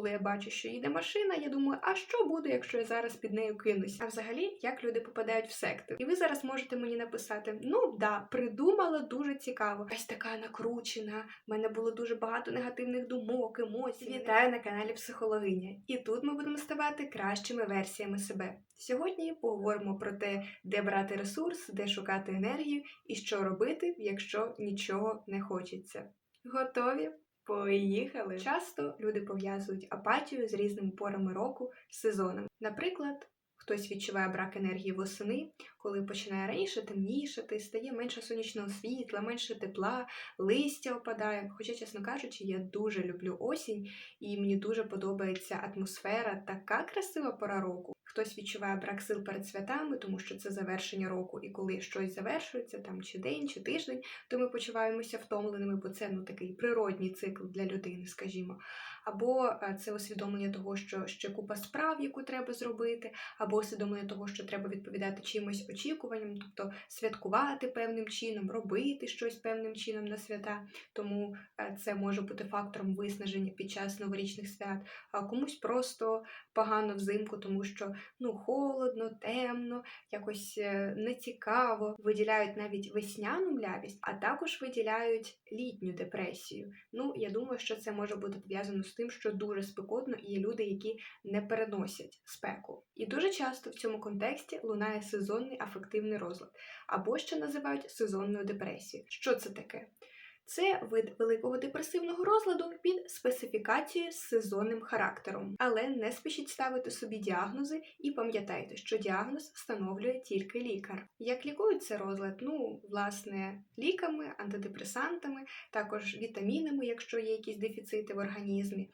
коли я бачу, що їде машина, я думаю, а що буде, якщо я зараз під нею кинуся? А взагалі, як люди попадають в секти? І ви зараз можете мені написати: ну да, придумала дуже цікаво. Ось така накручена. в мене було дуже багато негативних думок, емоцій. Вітаю на каналі Психологиня. І тут ми будемо ставати кращими версіями себе. Сьогодні поговоримо про те, де брати ресурс, де шукати енергію і що робити, якщо нічого не хочеться. Готові? Поїхали! Часто люди пов'язують апатію з різними порами року, з сезонами. Наприклад, хтось відчуває брак енергії восени, коли починає раніше темнішати, стає менше сонячного світла, менше тепла, листя опадає. Хоча, чесно кажучи, я дуже люблю осінь, і мені дуже подобається атмосфера, така красива пора року. Хтось відчуває брак сил перед святами, тому що це завершення року, і коли щось завершується, там чи день, чи тиждень, то ми почуваємося втомленими, бо це ну такий природній цикл для людини, скажімо. Або е, це усвідомлення того, що ще купа справ, яку треба зробити, або усвідомлення того, що треба відповідати чимось очікуванням, тобто святкувати певним чином, робити щось певним чином на свята. Тому е, це може бути фактором виснаження під час новорічних свят, а комусь просто погано взимку, тому що ну холодно, темно, якось е, нецікаво. Виділяють навіть весняну млявість, а також виділяють літню депресію. Ну, я думаю, що це може бути пов'язано з тим, що дуже спекотно і є люди, які не переносять спеку. І дуже часто в цьому контексті лунає сезонний афективний розлад, або ще називають сезонною депресією. Що це таке? Це вид великого депресивного розладу під специфікацією з сезонним характером. Але не спішіть ставити собі діагнози і пам'ятайте, що діагноз встановлює тільки лікар. Як лікують розлад? Ну, власне, ліками, антидепресантами, також вітамінами, якщо є якісь дефіцити в організмі.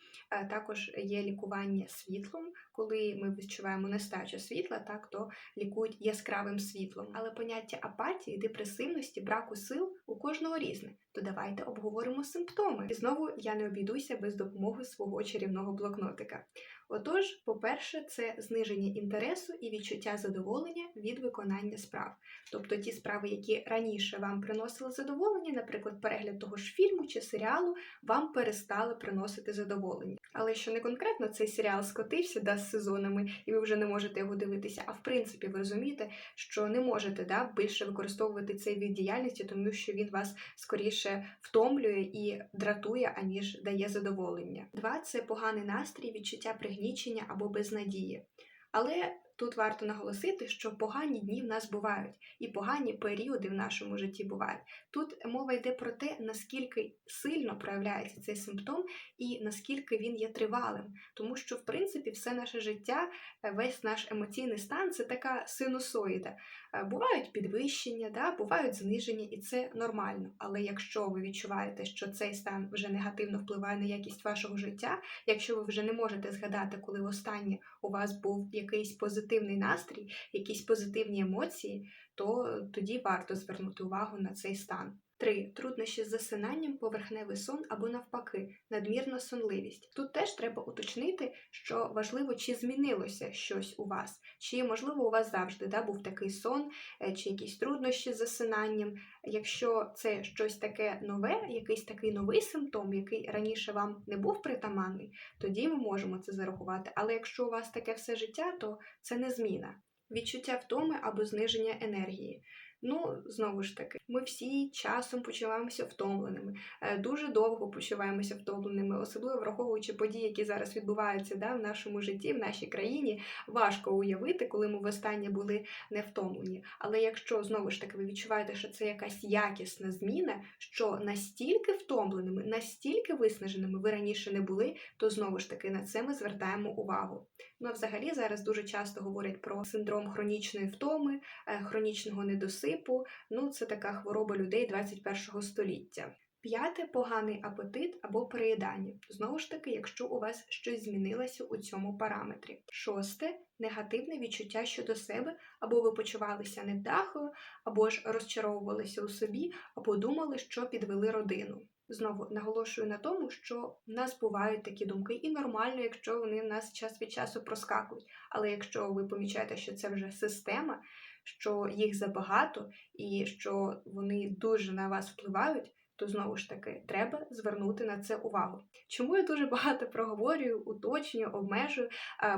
Також є лікування світлом, коли ми відчуваємо нестачу світла, так то лікують яскравим світлом. Але поняття апатії, депресивності, браку сил у кожного різне. То давайте обговоримо симптоми. І знову я не обійдуся без допомоги свого чарівного блокнотика. Отож, по-перше, це зниження інтересу і відчуття задоволення від виконання справ. Тобто ті справи, які раніше вам приносили задоволення, наприклад, перегляд того ж фільму чи серіалу, вам перестали приносити задоволення. Але що не конкретно цей серіал скотився да, з сезонами, і ви вже не можете його дивитися. А в принципі, ви розумієте, що не можете да, більше використовувати цей від діяльності, тому що він вас скоріше втомлює і дратує, аніж дає задоволення. Два це поганий настрій, відчуття пригнічення або безнадії. Але тут варто наголосити, що погані дні в нас бувають, і погані періоди в нашому житті бувають. Тут мова йде про те, наскільки сильно проявляється цей симптом і наскільки він є тривалим. Тому що, в принципі, все наше життя, е, весь наш емоційний стан це така синусоїда. Е, Бувають підвищення, да, бувають зниження, і це нормально. Але якщо ви відчуваєте, що цей стан вже негативно впливає на якість вашого життя, якщо ви вже не можете згадати, коли останнє у вас був якийсь позитивний настрій, якісь позитивні емоції, то тоді варто звернути увагу на цей стан. 3. Труднощі з засинанням, поверхневий сон або навпаки, надмірна сонливість. Тут теж треба уточнити, що важливо, чи змінилося щось у вас, чи можливо у вас завжди да, був такий сон, е, чи якісь труднощі з засинанням. Якщо це щось таке нове, якийсь такий новий симптом, який раніше вам не був притаманний, тоді ми можемо це зарахувати. Але якщо у вас таке все життя, то це не зміна. Відчуття втоми або зниження енергії. Ну, знову ж таки, ми всі часом почуваємося втомленими, е, дуже довго почуваємося втомленими, особливо враховуючи події, які зараз відбуваються да, в нашому житті, в нашій країні. Важко уявити, коли ми востаннє були не втомлені. Але якщо знову ж таки ви відчуваєте, що це якась якісна зміна, що настільки втомленими, настільки виснаженими ви раніше не були, то знову ж таки на це ми звертаємо увагу. Ну взагалі зараз дуже часто говорять про синдром хронічної втоми, е, хронічного недосипу. Ну, це така хвороба людей 21 століття. П'яте поганий апетит або переїдання. Знову ж таки, якщо у вас щось змінилося у цьому параметрі. Шосте негативне відчуття щодо себе, або ви почувалися невдахою, або ж розчаровувалися у собі, або думали, що підвели родину. Знову наголошую на тому, що в нас бувають такі думки, і нормально, якщо вони нас час від часу проскакують. Але якщо ви помічаєте, що це вже система, що їх забагато і що вони дуже на вас впливають, то знову ж таки треба звернути на це увагу. Чому я дуже багато проговорюю, уточнюю, обмежую,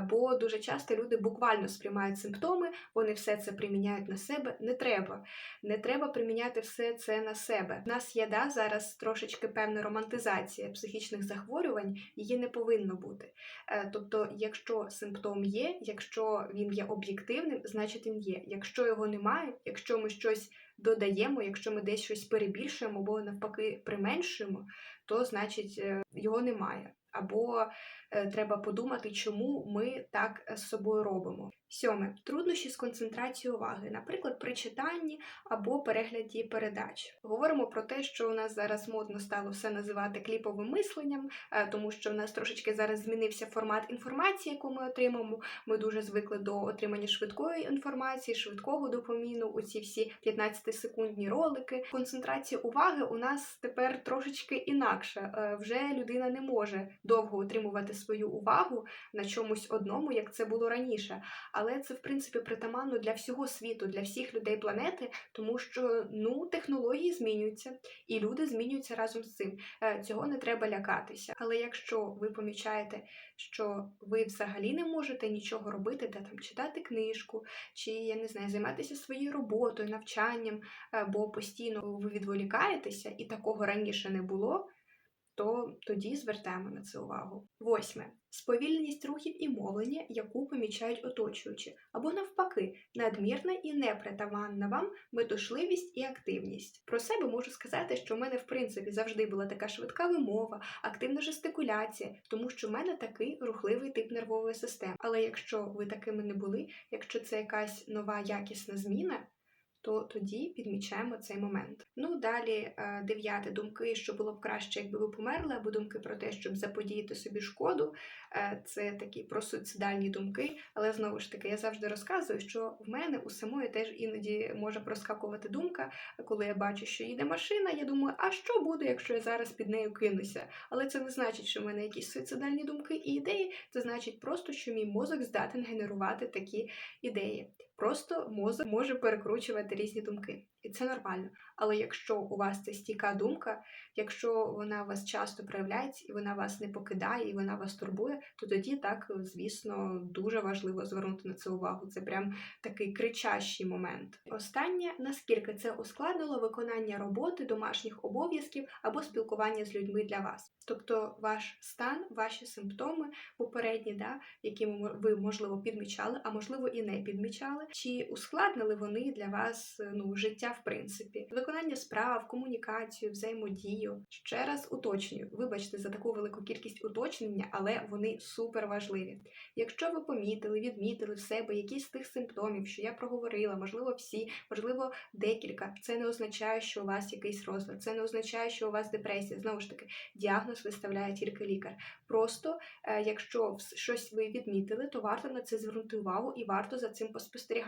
бо дуже часто люди буквально сприймають симптоми, вони все це приміняють на себе. Не треба. Не треба приміняти все це на себе. У нас є да, зараз трошечки певна романтизація психічних захворювань, її не повинно бути. Е, Тобто, якщо симптом є, якщо він є об'єктивним, значить він є. Якщо його немає, якщо ми щось додаємо, якщо ми десь щось перебільшуємо або навпаки применшуємо, то значить е, його немає. Або е, треба подумати, чому ми так з собою робимо. Сьоме труднощі з концентрацією уваги, наприклад, при читанні або перегляді передач. Говоримо про те, що у нас зараз модно стало все називати кліповим мисленням, е, тому що в нас трошечки зараз змінився формат інформації, яку ми отримуємо. Ми дуже звикли до отримання швидкої інформації, швидкого допоміну. У ці всі 15-секундні ролики. Концентрація уваги у нас тепер трошечки інакша. Е, Вже людина не може довго утримувати свою увагу на чомусь одному, як це було раніше. Але це в принципі притаманно для всього світу, для всіх людей планети, тому що ну технології змінюються, і люди змінюються разом з цим. Е, Цього не треба лякатися. Але якщо ви помічаєте, що ви взагалі не можете нічого робити, де там читати книжку, чи я не знаю, займатися своєю роботою, навчанням, бо постійно ви відволікаєтеся, і такого раніше не було. То тоді звертаємо на це увагу. Восьме сповільненість рухів і мовлення, яку помічають оточуючі, або навпаки, надмірна і непритаманна вам метушливість і активність. Про себе можу сказати, що в мене в принципі завжди була така швидка вимова, активна жестикуляція, тому що в мене такий рухливий тип нервової системи. Але якщо ви такими не були, якщо це якась нова якісна зміна. То тоді підмічаємо цей момент. Ну далі е, дев'яте думки, що було б краще, якби ви померли, або думки про те, щоб заподіяти собі шкоду. Е, Це такі просуцидальні думки. Але знову ж таки, я завжди розказую, що в мене у самої теж іноді може проскакувати думка, коли я бачу, що їде машина. Я думаю, а що буде, якщо я зараз під нею кинуся? Але це не значить, що в мене якісь суїцидальні думки і ідеї. Це значить просто, що мій мозок здатен генерувати такі ідеї. Просто мозок може перекручувати різні думки, і це нормально. Але якщо у вас це стійка думка, якщо вона вас часто проявляється і вона вас не покидає, і вона вас турбує, то тоді так, звісно, дуже важливо звернути на це увагу. Це прям такий кричащий момент. Останнє наскільки це ускладнило виконання роботи, домашніх обов'язків або спілкування з людьми для вас. Тобто ваш стан, ваші симптоми попередні, да, які ви можливо підмічали, а можливо і не підмічали, чи ускладнили вони для вас ну життя в принципі, виконання справ, комунікацію, взаємодію. Ще раз уточнюю, вибачте за таку велику кількість уточнення, але вони супер важливі. Якщо ви помітили, відмітили в себе якісь з тих симптомів, що я проговорила, можливо, всі, можливо, декілька, це не означає, що у вас якийсь розлад, це не означає, що у вас депресія. Знову ж таки, діагноз виставляє тільки лікар. Просто, е, якщо щось ви відмітили, то варто на це звернути увагу і варто за цим поспостерігати.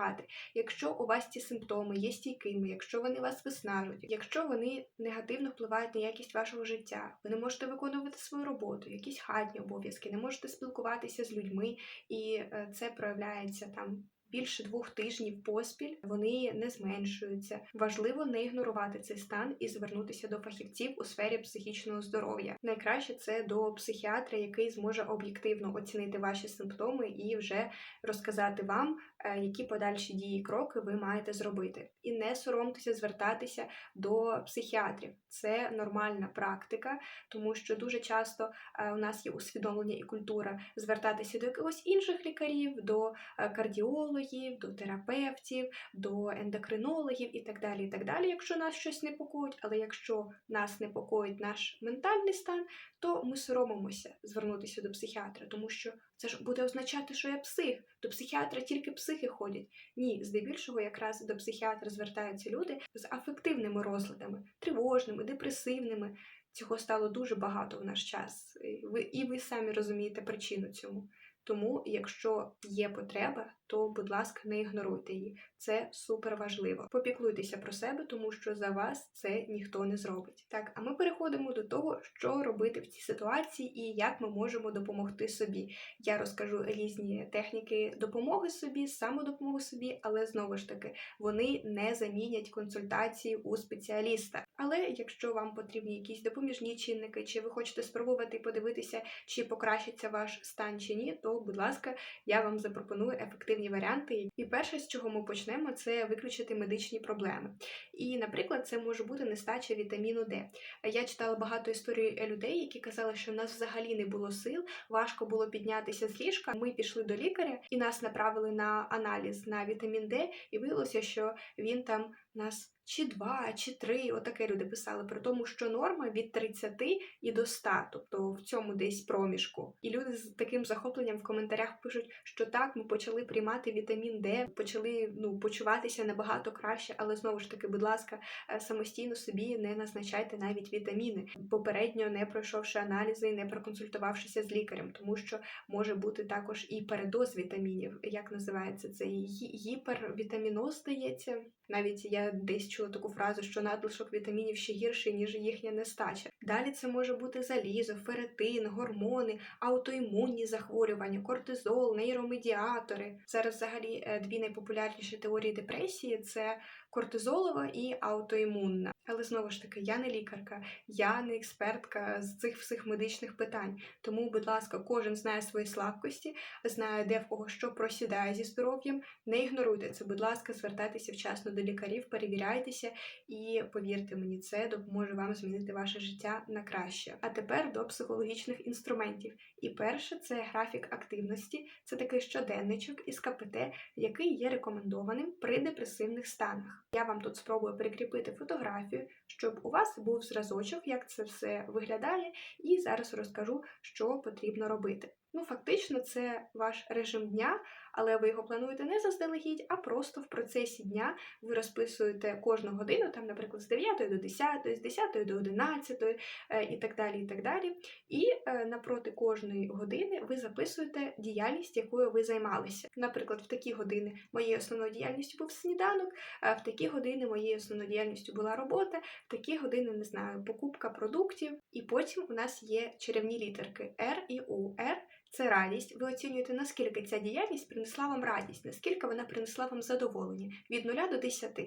Якщо у вас ці симптоми є стійкими, якщо вони вас виснажують, якщо вони негативно впливають на якість вашого життя, ви не можете виконувати свою роботу, якісь хатні обов'язки, не можете спілкуватися з людьми, і е, це проявляється там. Більше двох тижнів поспіль вони не зменшуються. Важливо не ігнорувати цей стан і звернутися до фахівців у сфері психічного здоров'я. Найкраще це до психіатра, який зможе об'єктивно оцінити ваші симптоми і вже розказати вам, які подальші дії кроки ви маєте зробити. І не соромтеся звертатися до психіатрів. Це нормальна практика, тому що дуже часто е, у нас є усвідомлення і культура звертатися до якихось інших лікарів, до е, кардіологів до терапевтів, до ендокринологів і так далі. і так далі, Якщо нас щось непокоїть, але якщо нас непокоїть наш ментальний стан, то ми соромимося звернутися до психіатра, тому що це ж буде означати, що я псих. До психіатра тільки психи ходять. Ні, здебільшого якраз до психіатра звертаються люди з афективними розладами, тривожними, депресивними. Цього стало дуже багато в наш час. І ви, і ви самі розумієте причину цьому. Тому, якщо є потреба, то, будь ласка, не ігноруйте її. Це супер важливо. Попіклуйтеся про себе, тому що за вас це ніхто не зробить. Так, а ми переходимо до того, що робити в цій ситуації і як ми можемо допомогти собі. Я розкажу різні техніки допомоги собі, самодопомоги собі, але знову ж таки вони не замінять консультації у спеціаліста. Але якщо вам потрібні якісь допоміжні чинники, чи ви хочете спробувати подивитися, чи покращиться ваш стан чи ні, то будь ласка, я вам запропоную ефективні варіанти. І перше, з чого ми почнемо, це виключити медичні проблеми. І, наприклад, це може бути нестача вітаміну Д. Я читала багато історій людей, які казали, що в нас взагалі не було сил, важко було піднятися з ліжка. Ми пішли до лікаря і нас направили на аналіз на вітамін Д, і виявилося, що він там нас чи два, чи три, отаке люди писали, при тому, що норма від 30 і до 100, тобто в цьому десь проміжку. І люди з таким захопленням в коментарях пишуть, що так, ми почали приймати вітамін Д, почали ну, почуватися набагато краще, але знову ж таки, будь ласка, е, самостійно собі не назначайте навіть вітаміни, попередньо не пройшовши аналізи, не проконсультувавшися з лікарем, тому що може бути також і передоз вітамінів, як називається це гі- гіпервітаміноз, здається. Навіть я десь чула таку фразу, що надлишок вітамінів ще гірший, ніж їхня нестача. Далі це може бути залізо, феретин, гормони, аутоімунні захворювання, кортизол, нейромедіатори. Зараз взагалі е, дві найпопулярніші теорії депресії це кортизолова і аутоімунна. Але знову ж таки, я не лікарка, я не експертка з цих всіх медичних питань. Тому, будь ласка, кожен знає свої слабкості, знає, де в кого що просідає зі здоров'ям. Не ігноруйте це, будь ласка, звертайтеся вчасно до лікарів, перевіряйтеся і повірте мені, це допоможе вам змінити ваше життя на краще. А тепер до психологічних інструментів. І перше це графік активності, це такий щоденничок із КПТ, який є рекомендованим при депресивних станах. Я вам тут спробую прикріпити фотографію, щоб у вас був зразочок, як це все виглядає, і зараз розкажу, що потрібно робити. Ну, фактично, це ваш режим дня, але ви його плануєте не заздалегідь, а просто в процесі дня ви розписуєте кожну годину, там, наприклад, з 9 до 10, з 10 до 11 е, і так далі. І так далі. І е, напроти кожної години ви записуєте діяльність, якою ви займалися. Наприклад, в такі години моєю основною діяльністю був сніданок, в такі години моєю основною діяльністю була робота, в такі години, не знаю, покупка продуктів. І потім у нас є чарівні літерки R і U. R це радість. Ви оцінюєте, наскільки ця діяльність принесла вам радість, наскільки вона принесла вам задоволення від 0 до 10.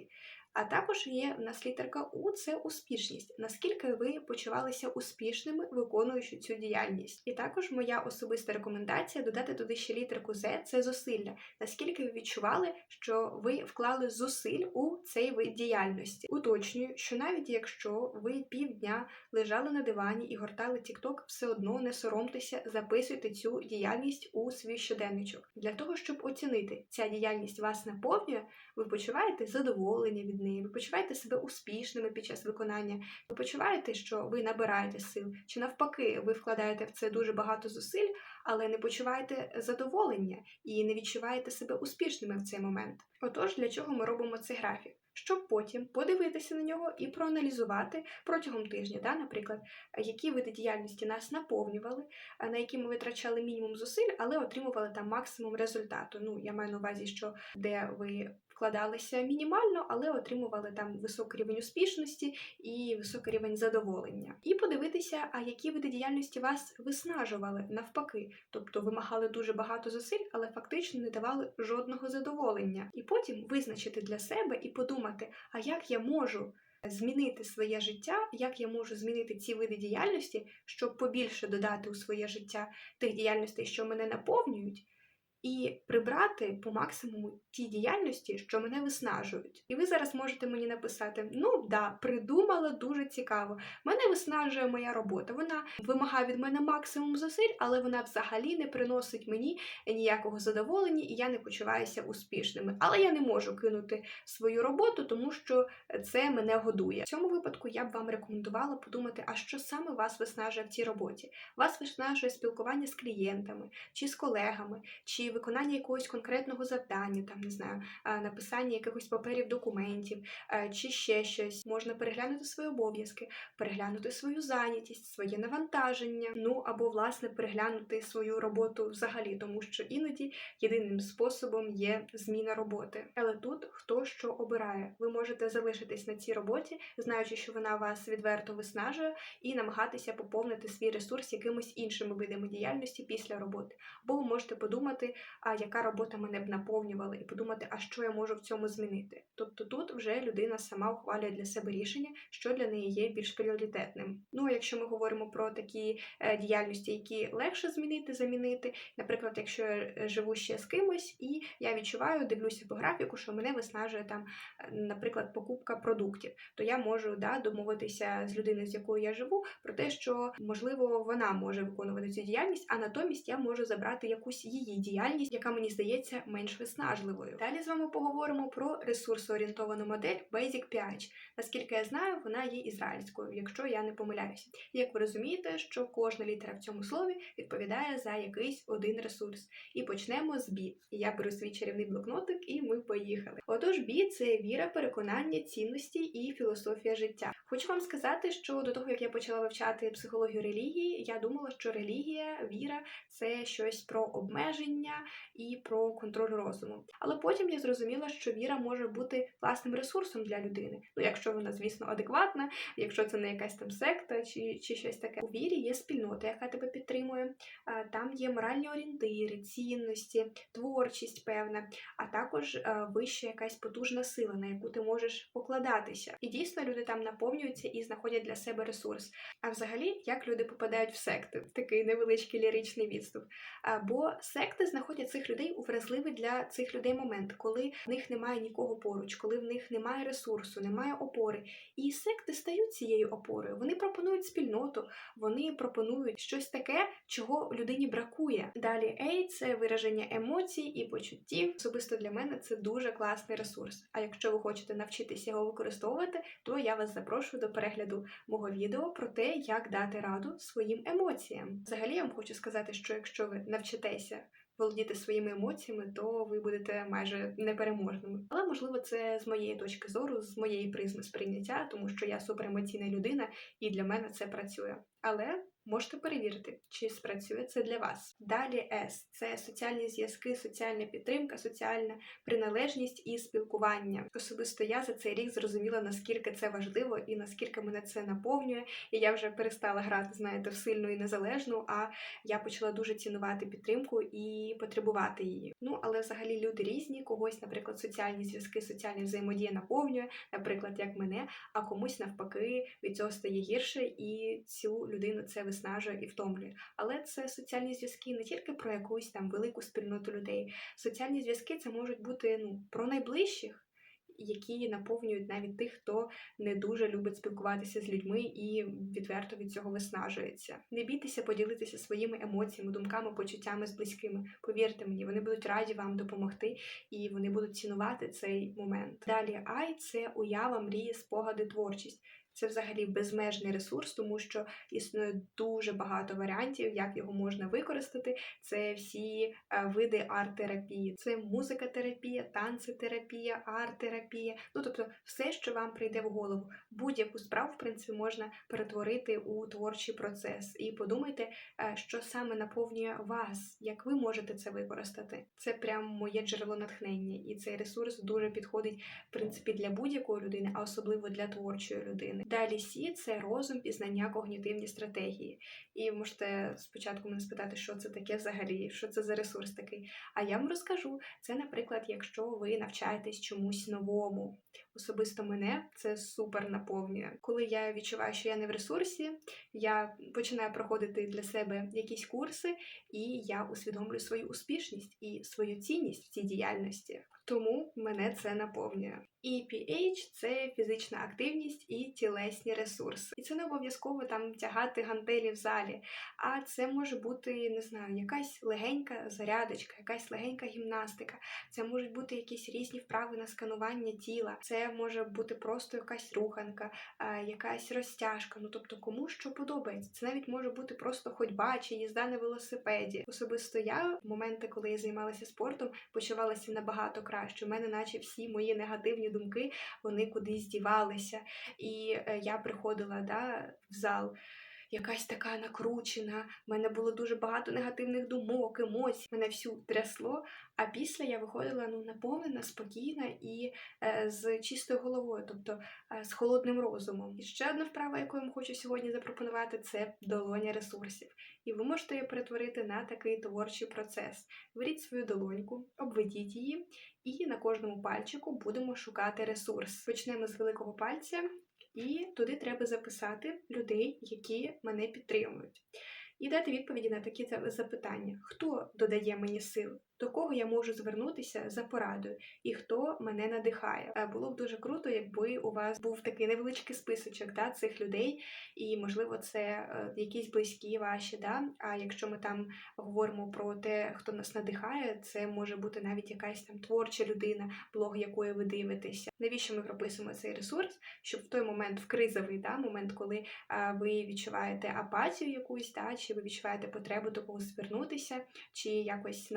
А також є в нас літерка У це успішність, наскільки ви почувалися успішними, виконуючи цю діяльність. І також моя особиста рекомендація додати туди ще літерку З це зусилля. Наскільки ви відчували, що ви вклали зусиль у цей вид діяльності. Уточнюю, що навіть якщо ви півдня лежали на дивані і гортали TikTok, все одно не соромтеся, записуйте цю діяльність у свій щоденничок. Для того, щоб оцінити, ця діяльність вас наповнює, ви почуваєте задоволення від неї, ви почуваєте себе успішними під час виконання, ви почуваєте, що ви набираєте сил, чи навпаки, ви вкладаєте в це дуже багато зусиль, але не почуваєте задоволення і не відчуваєте себе успішними в цей момент. Отож, для чого ми робимо цей графік? Щоб потім подивитися на нього і проаналізувати протягом тижня, да, наприклад, які види діяльності нас наповнювали, на які ми витрачали мінімум зусиль, але отримували там максимум результату. Ну, я маю на увазі, що де ви вкладалися мінімально, але отримували там високий рівень успішності і високий рівень задоволення. І подивитися, а які види діяльності вас виснажували навпаки, тобто вимагали дуже багато зусиль, але фактично не давали жодного задоволення. І потім визначити для себе і подумати, а як я можу. Змінити своє життя, як я можу змінити ці види діяльності, щоб побільше додати у своє життя тих діяльностей, що мене наповнюють, і прибрати по максимуму ті діяльності, що мене виснажують. І ви зараз можете мені написати: ну да, придумала дуже цікаво. Мене виснажує моя робота. Вона вимагає від мене максимум зусиль, але вона взагалі не приносить мені ніякого задоволення, і я не почуваюся успішними. Але я не можу кинути свою роботу, тому що це мене годує. В цьому випадку я б вам рекомендувала подумати, а що саме вас виснажує в цій роботі? Вас виснажує спілкування з клієнтами, чи з колегами, чи виконання якогось конкретного завдання, там не знаю, написання якихось паперів, документів е, чи ще щось. Можна переглянути свої обов'язки, переглянути свою зайнятість, своє навантаження, ну або власне переглянути свою роботу взагалі, тому що іноді єдиним способом є зміна роботи. Але тут хто що обирає. Ви можете залишитись на цій роботі, знаючи, що вона вас відверто виснажує, і намагатися поповнити свій ресурс якимось іншими видами діяльності після роботи. Або ви можете подумати, а яка робота мене б наповнювала, і подумати, а що я можу в цьому змінити. Тобто тут вже людина сама ухвалює для себе рішення, що для неї є більш пріоритетним. Ну а якщо ми говоримо про такі е, діяльності, які легше змінити, замінити, наприклад, якщо я е, живу ще з кимось, і я відчуваю, дивлюся по графіку, що мене виснажує там, е, наприклад, покупка продуктів, то я можу да, домовитися з людиною, з якою я живу, про те, що можливо вона може виконувати цю діяльність, а натомість я можу забрати якусь її діяльність, яка мені здається менш виснажливою. Далі з вами поговоримо про ресурсоорієнтовану модель Basic PH. Наскільки я знаю, вона є ізраїльською, якщо я не помиляюся. Як ви розумієте, що кожна літера в цьому слові відповідає за якийсь один ресурс. І почнемо з B. Я беру свій чарівний блокнотик, і ми поїхали. Отож, B – це віра, переконання, цінності і філософія життя. Хочу вам сказати, що до того як я почала вивчати психологію релігії, я думала, що релігія, віра це щось про обмеження і про контроль розуму. Але потім я зрозуміла, що віра може бути класним ресурсом для людини. Ну, якщо вона, звісно, адекватна, якщо це не якась там секта чи, чи щось таке. У вірі є спільнота, яка тебе підтримує. Там є моральні орієнтири, цінності, творчість певна, а також вища якась потужна сила, на яку ти можеш покладатися. І дійсно люди там наповнюються і знаходять для себе ресурс. А взагалі, як люди попадають в секти, такий невеличкий ліричний відступ. Бо секти знаходять цих людей у вразливий для цих людей момент, коли в них немає нікого поруч, коли в них немає ресурсу, немає опори. І секти стають цією опорою. Вони пропонують спільноту, вони пропонують щось таке, чого людині бракує. Далі A – це вираження емоцій і почуттів. Особисто для мене це дуже класний ресурс. А якщо ви хочете навчитися його використовувати, то я вас запрошую до перегляду мого відео про те, як дати раду своїм емоціям. Взагалі, я вам хочу сказати, що якщо ви навчитеся володіти своїми емоціями, то ви будете майже непереможними. Але можливо, це з моєї точки зору, з моєї призми сприйняття, тому що я суперемоційна людина, і для мене це працює. Але можете перевірити, чи спрацює це для вас. Далі С це соціальні зв'язки, соціальна підтримка, соціальна приналежність і спілкування. Особисто я за цей рік зрозуміла, наскільки це важливо і наскільки мене це наповнює. І я вже перестала грати, знаєте, в сильну і незалежну, а я почала дуже цінувати підтримку і потребувати її. Ну але взагалі люди різні, когось, наприклад, соціальні зв'язки, соціальна взаємодія наповнює, наприклад, як мене, а комусь навпаки від цього стає гірше, і цю людину це виснажує і втомлює. Але це соціальні зв'язки не тільки про якусь там велику спільноту людей. Соціальні зв'язки це можуть бути ну про найближчих. Які наповнюють навіть тих, хто не дуже любить спілкуватися з людьми і відверто від цього виснажується. Не бійтеся поділитися своїми емоціями, думками, почуттями з близькими. Повірте мені, вони будуть раді вам допомогти і вони будуть цінувати цей момент. Далі ай це уява, мрії, спогади, творчість. Це взагалі безмежний ресурс, тому що існує дуже багато варіантів, як його можна використати. Це всі е, види арт-терапії, це музикотерапія, танцетерапія, арт-терапія. Ну тобто, все, що вам прийде в голову. Будь-яку справу, в принципі, можна перетворити у творчий процес. І подумайте, е, що саме наповнює вас, як ви можете це використати. Це прям моє джерело натхнення, і цей ресурс дуже підходить в принципі для будь-якої людини, а особливо для творчої людини. Далі Сі це розум, пізнання, когнітивні стратегії. І можете спочатку мене спитати, що це таке взагалі, що це за ресурс такий. А я вам розкажу. Це, наприклад, якщо ви навчаєтесь чомусь новому. Особисто мене це супер наповнює. Коли я відчуваю, що я не в ресурсі, я починаю проходити для себе якісь курси, і я усвідомлюю свою успішність і свою цінність в цій діяльності. Тому мене це наповнює. І PH – це фізична активність і тілесні ресурси. І це не обов'язково там тягати гантелі в залі, а це може бути, не знаю, якась легенька зарядочка, якась легенька гімнастика. Це можуть бути якісь різні вправи на сканування тіла. Це може бути просто якась руханка, якась розтяжка. Ну тобто, кому що подобається. Це навіть може бути просто ходьба чи їзда на велосипеді. Особисто я в моменти, коли я займалася спортом, почувалася набагато краще. У мене, наче всі мої негативні думки, вони кудись дівалися. І е, я приходила да, в зал. Якась така накручена, в мене було дуже багато негативних думок, емоцій, мене всю трясло. А після я виходила ну наповнена, спокійна і е, з чистою головою, тобто е, з холодним розумом. І ще одна вправа, яку я вам хочу сьогодні запропонувати, це долоня ресурсів. І ви можете її перетворити на такий творчий процес. Беріть свою долоньку, обведіть її, і на кожному пальчику будемо шукати ресурс. Почнемо з великого пальця, і туди треба записати людей, які мене підтримують. І дати відповіді на такі запитання: хто додає мені сил, до кого я можу звернутися за порадою, і хто мене надихає. Е, Було б дуже круто, якби у вас був такий невеличкий списочок да, цих людей, і можливо це е, якісь близькі ваші. Да? А якщо ми там говоримо про те, хто нас надихає, це може бути навіть якась там творча людина, блог якої ви дивитеся. Навіщо ми прописуємо цей ресурс? Щоб в той момент, в кризовий да, момент, коли а, ви відчуваєте апатію якусь, да, чи ви відчуваєте потребу до когось звернутися, чи якось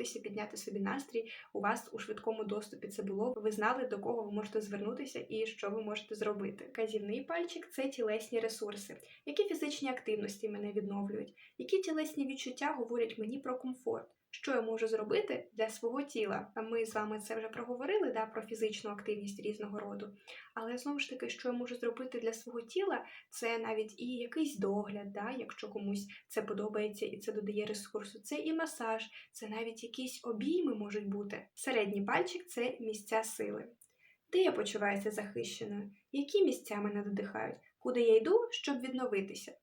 надихнутися, підняти собі настрій, у вас у швидкому доступі це було. Ви знали, до кого ви можете звернутися і що ви можете зробити. Казівний пальчик це тілесні ресурси. Які фізичні активності мене відновлюють? Які тілесні відчуття говорять мені про комфорт? Що я можу зробити для свого тіла? Ми з вами це вже проговорили да, про фізичну активність різного роду. Але знову ж таки, що я можу зробити для свого тіла, це навіть і якийсь догляд, да, якщо комусь це подобається і це додає ресурсу. Це і масаж, це навіть якісь обійми можуть бути. Середній пальчик це місця сили. Де я почуваюся захищеною? Які місця мене додихають? Куди я йду, щоб відновитися?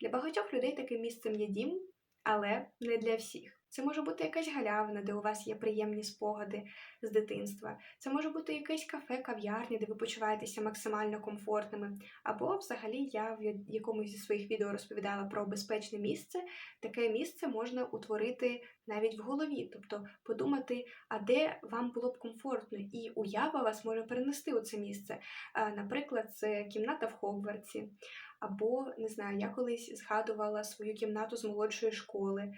Для багатьох людей таким місцем є дім, але не для всіх. Це може бути якась галявина, де у вас є приємні спогади з дитинства. Це може бути якесь кафе, кав'ярня, де ви почуваєтеся максимально комфортними. Або, взагалі, я в якомусь зі своїх відео розповідала про безпечне місце. Таке місце можна утворити навіть в голові, тобто подумати, а де вам було б комфортно, і уява вас може перенести у це місце. Наприклад, це кімната в Хогвартсі. Або не знаю, я колись згадувала свою кімнату з молодшої школи,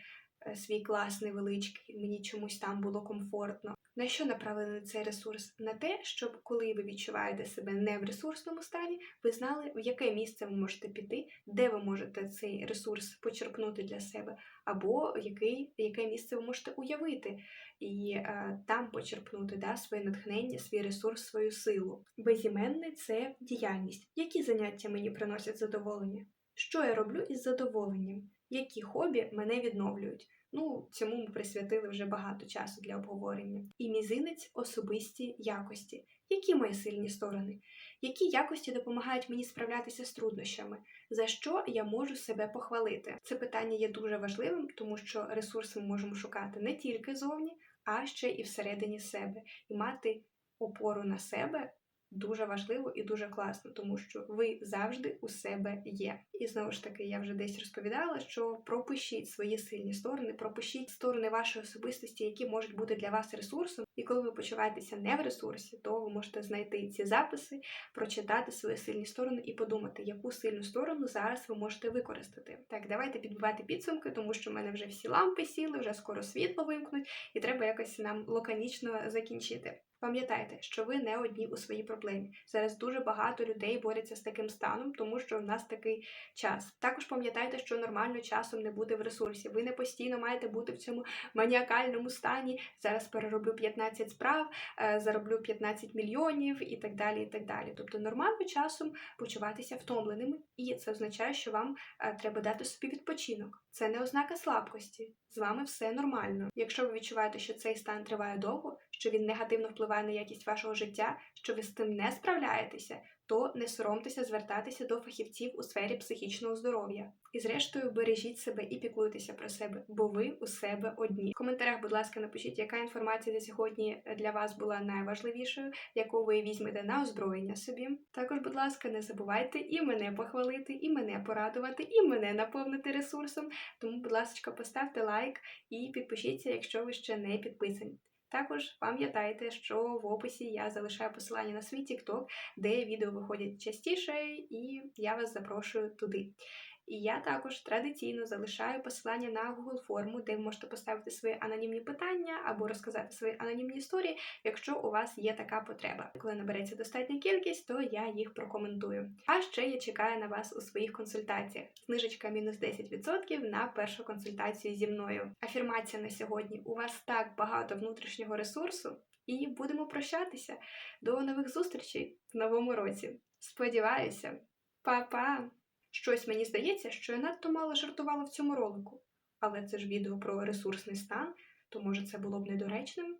свій клас невеличкий, мені чомусь там було комфортно. На що направлений цей ресурс? На те, щоб коли ви відчуваєте себе не в ресурсному стані, ви знали, в яке місце ви можете піти, де ви можете цей ресурс почерпнути для себе, або який, яке місце ви можете уявити і е, там почерпнути да, своє натхнення, свій ресурс, свою силу. Безіменний це діяльність. Які заняття мені приносять задоволення? Що я роблю із задоволенням? Які хобі мене відновлюють? Ну, цьому ми присвятили вже багато часу для обговорення. І мізинець особисті якості. Які мої сильні сторони? Які якості допомагають мені справлятися з труднощами? За що я можу себе похвалити? Це питання є дуже важливим, тому що ресурси ми можемо шукати не тільки зовні, а ще і всередині себе. І мати опору на себе дуже важливо і дуже класно, тому що ви завжди у себе є. І знову ж таки, я вже десь розповідала, що пропишіть свої сильні сторони, пропишіть сторони вашої особистості, які можуть бути для вас ресурсом. І коли ви почуваєтеся не в ресурсі, то ви можете знайти ці записи, прочитати свої сильні сторони і подумати, яку сильну сторону зараз ви можете використати. Так, давайте підбивати підсумки, тому що в мене вже всі лампи сіли, вже скоро світло вимкнуть, і треба якось нам лаконічно закінчити. Пам'ятайте, що ви не одні у своїй проблемі. Зараз дуже багато людей борються з таким станом, тому що в нас такий час. Також пам'ятайте, що нормально часом не буде в ресурсі. Ви не постійно маєте бути в цьому маніакальному стані. Зараз перероблю 15 справ, е, зароблю 15 мільйонів і так далі. і так далі. Тобто нормально часом почуватися втомленими, і це означає, що вам е, треба дати собі відпочинок. Це не ознака слабкості. З вами все нормально. Якщо ви відчуваєте, що цей стан триває довго, що він негативно впливає на якість вашого життя, що ви з тим не справляєтеся, то не соромтеся звертатися до фахівців у сфері психічного здоров'я. І зрештою бережіть себе і піклуйтеся про себе, бо ви у себе одні. В коментарях, будь ласка, напишіть, яка інформація за сьогодні для вас була найважливішою, яку ви візьмете на озброєння собі. Також, будь ласка, не забувайте і мене похвалити, і мене порадувати, і мене наповнити ресурсом. Тому, будь ласка, поставте лайк і підпишіться, якщо ви ще не підписані. Також пам'ятайте, що в описі я залишаю посилання на свій TikTok, де відео виходять частіше, і я вас запрошую туди. І я також традиційно залишаю посилання на Google форму, де ви можете поставити свої анонімні питання або розказати свої анонімні історії, якщо у вас є така потреба. Коли набереться достатня кількість, то я їх прокоментую. А ще я чекаю на вас у своїх консультаціях. Знижечка мінус 10% на першу консультацію зі мною. Афірмація на сьогодні. У вас так багато внутрішнього ресурсу, і будемо прощатися. До нових зустрічей в новому році. Сподіваюся, Па-па! Щось мені здається, що я надто мало жартувала в цьому ролику. Але це ж відео про ресурсний стан, то може це було б недоречним?